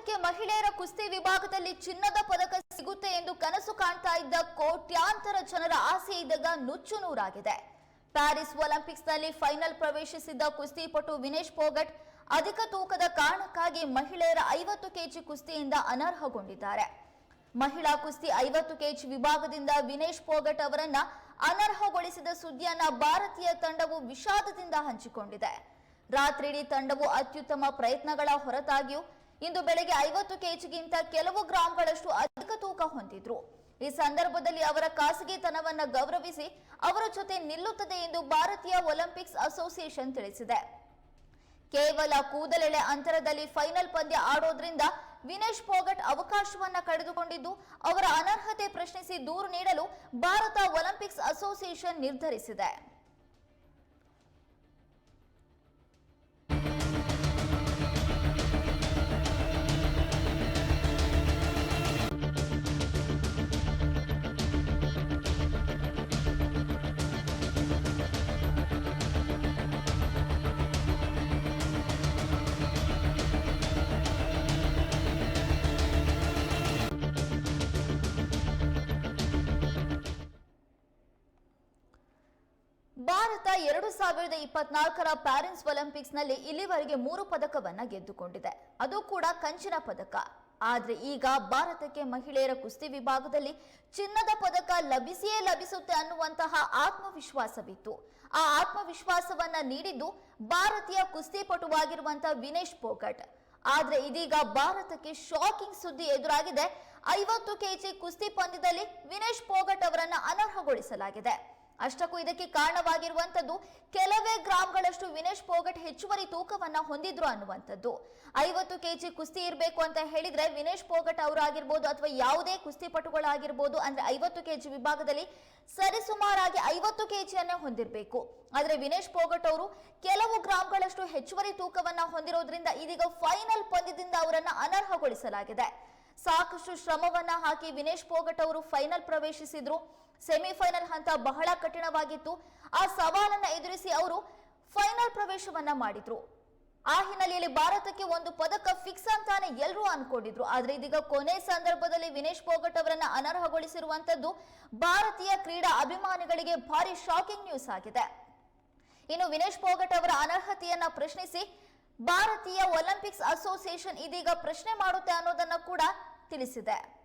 ಭಾರತಕ್ಕೆ ಮಹಿಳೆಯರ ಕುಸ್ತಿ ವಿಭಾಗದಲ್ಲಿ ಚಿನ್ನದ ಪದಕ ಸಿಗುತ್ತೆ ಎಂದು ಕನಸು ಕಾಣ್ತಾ ಇದ್ದ ಕೋಟ್ಯಾಂತರ ಜನರ ಆಸೆ ಇದ್ದಾಗ ನುಚ್ಚು ನೂರಾಗಿದೆ. ಪ್ಯಾರಿಸ್ ಒಲಿಂಪಿಕ್ಸ್ನಲ್ಲಿ ಫೈನಲ್ ಪ್ರವೇಶಿಸಿದ್ದ ಕುಸ್ತಿಪಟು ವಿನೇಶ್ ಪೋಗಟ್ ಅಧಿಕ ತೂಕದ ಕಾರಣಕ್ಕಾಗಿ ಮಹಿಳೆಯರ ಐವತ್ತು ಕೆಜಿ ಕುಸ್ತಿಯಿಂದ ಅನರ್ಹಗೊಂಡಿದ್ದಾರೆ. ಮಹಿಳಾ ಕುಸ್ತಿ ಐವತ್ತು ಕೆಜಿ ವಿಭಾಗದಿಂದ ವಿನೇಶ್ ಪೋಗಟ್ ಅವರನ್ನ ಅನರ್ಹಗೊಳಿಸಿದ ಸುದ್ದಿಯನ್ನ ಭಾರತೀಯ ತಂಡವು ವಿಷಾದದಿಂದ ಹಂಚಿಕೊಂಡಿದೆ. ರಾತ್ರಿಡೀ ತಂಡವು ಅತ್ಯುತ್ತಮ ಪ್ರಯತ್ನಗಳ ಹೊರತಾಗಿಯೂ ಇಂದು ಬೆಳಗ್ಗೆ ಐವತ್ತು ಕೆಜಿಗಿಂತ ಕೆಲವು ಗ್ರಾಂಗಳಷ್ಟು ಅಧಿಕ ತೂಕ ಹೊಂದಿದ್ರು. ಈ ಸಂದರ್ಭದಲ್ಲಿ ಅವರ ಖಾಸಗಿತನವನ್ನು ಗೌರವಿಸಿ ಅವರ ಜೊತೆ ನಿಲ್ಲುತ್ತದೆ ಎಂದು ಭಾರತೀಯ ಒಲಿಂಪಿಕ್ಸ್ ಅಸೋಸಿಯೇಷನ್ ತಿಳಿಸಿದೆ. ಕೇವಲ ಕೂದಲೆಳೆ ಅಂತರದಲ್ಲಿ ಫೈನಲ್ ಪಂದ್ಯ ಆಡೋದ್ರಿಂದ ವಿನೇಶ್ ಫೋಗಟ್ ಅವಕಾಶವನ್ನ ಕಳೆದುಕೊಂಡಿದ್ದು, ಅವರ ಅನರ್ಹತೆ ಪ್ರಶ್ನಿಸಿ ದೂರು ನೀಡಲು ಭಾರತ ಒಲಿಂಪಿಕ್ಸ್ ಅಸೋಸಿಯೇಷನ್ ನಿರ್ಧರಿಸಿದೆ. ಭಾರತ ಎರಡು ಸಾವಿರದ ಇಪ್ಪತ್ನಾಲ್ಕರ ಪ್ಯಾರಿಸ್ ಒಲಿಂಪಿಕ್ಸ್ನಲ್ಲಿ ಇಲ್ಲಿವರೆಗೆ ಮೂರು ಪದಕವನ್ನ ಗೆದ್ದುಕೊಂಡಿದೆ. ಅದು ಕೂಡ ಕಂಚಿನ ಪದಕ. ಆದರೆ ಈಗ ಭಾರತಕ್ಕೆ ಮಹಿಳೆಯರ ಕುಸ್ತಿ ವಿಭಾಗದಲ್ಲಿ ಚಿನ್ನದ ಪದಕ ಲಭಿಸಿಯೇ ಲಭಿಸುತ್ತೆ ಅನ್ನುವಂತಹ ಆತ್ಮವಿಶ್ವಾಸವಿತ್ತು. ಆ ಆತ್ಮವಿಶ್ವಾಸವನ್ನ ನೀಡಿದ್ದು ಭಾರತೀಯ ಕುಸ್ತಿಪಟುವಾಗಿರುವಂತಹ ವಿನೇಶ್ ಪೋಗಟ್. ಆದ್ರೆ ಇದೀಗ ಭಾರತಕ್ಕೆ ಶಾಕಿಂಗ್ ಸುದ್ದಿ ಎದುರಾಗಿದೆ. ಐವತ್ತು ಕೆಜಿ ಕುಸ್ತಿ ಪಂದ್ಯದಲ್ಲಿ ವಿನೇಶ್ ಪೋಗಟ್ ಅವರನ್ನ ಅನರ್ಹಗೊಳಿಸಲಾಗಿದೆ. ಅಷ್ಟಕ್ಕೂ ಇದಕ್ಕೆ ಕಾರಣವಾಗಿರುವಂತದ್ದು ಕೆಲವೇ ಗ್ರಾಮ್ಗಳಷ್ಟು ವಿನೇಶ್ ಪೋಗಟ್ ಹೆಚ್ಚುವರಿ ತೂಕವನ್ನ ಹೊಂದಿದ್ರು ಅನ್ನುವಂಥದ್ದು. ಐವತ್ತು ಕೆಜಿ ಕುಸ್ತಿ ಇರಬೇಕು ಅಂತ ಹೇಳಿದ್ರೆ ವಿನೇಶ್ ಪೋಗಟ್ ಅವರು ಆಗಿರ್ಬೋದು ಅಥವಾ ಯಾವುದೇ ಕುಸ್ತಿಪಟುಗಳಾಗಿರ್ಬೋದು ಅಂದ್ರೆ ಐವತ್ತು ಕೆಜಿ ವಿಭಾಗದಲ್ಲಿ ಸರಿಸುಮಾರಾಗಿ ಐವತ್ತು ಕೆಜಿಯನ್ನೇ ಹೊಂದಿರಬೇಕು. ಆದ್ರೆ ವಿನೇಶ್ ಪೋಗಟ್ ಅವರು ಕೆಲವು ಗ್ರಾಮ್ಗಳಷ್ಟು ಹೆಚ್ಚುವರಿ ತೂಕವನ್ನ ಹೊಂದಿರೋದ್ರಿಂದ ಇದೀಗ ಫೈನಲ್ ಪಂದ್ಯದಿಂದ ಅವರನ್ನ ಅನರ್ಹಗೊಳಿಸಲಾಗಿದೆ. ಸಾಕಷ್ಟು ಶ್ರಮವನ್ನ ಹಾಕಿ ವಿನೇಶ್ ಪೋಗಟ್ ಅವರು ಫೈನಲ್ ಪ್ರವೇಶಿಸಿದ್ರು. ಸೆಮಿಫೈನಲ್ ಹಂತ ಬಹಳ ಕಠಿಣವಾಗಿತ್ತು. ಆ ಸವಾಲನ್ನ ಎದುರಿಸಿ ಅವರು ಫೈನಲ್ ಪ್ರವೇಶವನ್ನ ಮಾಡಿದ್ರು. ಆ ಹಿನ್ನೆಲೆಯಲ್ಲಿ ಭಾರತಕ್ಕೆ ಒಂದು ಪದಕ ಫಿಕ್ಸ್ ಅಂತಾನೆ ಎಲ್ಲರೂ ಅನ್ಕೊಂಡಿದ್ರು. ಆದ್ರೆ ಇದೀಗ ಕೊನೆ ಸಂದರ್ಭದಲ್ಲಿ ವಿನೇಶ್ ಪೋಗಟ್ ಅವರನ್ನ ಅನರ್ಹಗೊಳಿಸಿರುವಂತದ್ದು ಭಾರತೀಯ ಕ್ರೀಡಾ ಅಭಿಮಾನಿಗಳಿಗೆ ಭಾರಿ ಶಾಕಿಂಗ್ ನ್ಯೂಸ್ ಆಗಿದೆ. ಇನ್ನು ವಿನೇಶ್ ಪೋಗಟ್ ಅವರ ಅನರ್ಹತೆಯನ್ನ ಪ್ರಶ್ನಿಸಿ ಭಾರತೀಯ ಒಲಿಂಪಿಕ್ಸ್ ಅಸೋಸಿಯೇಷನ್ ಇದೀಗ ಪ್ರಶ್ನೆ ಮಾಡುತ್ತೆ ಅನ್ನೋದನ್ನ ಕೂಡ ತಿಳಿಸಿದೆ.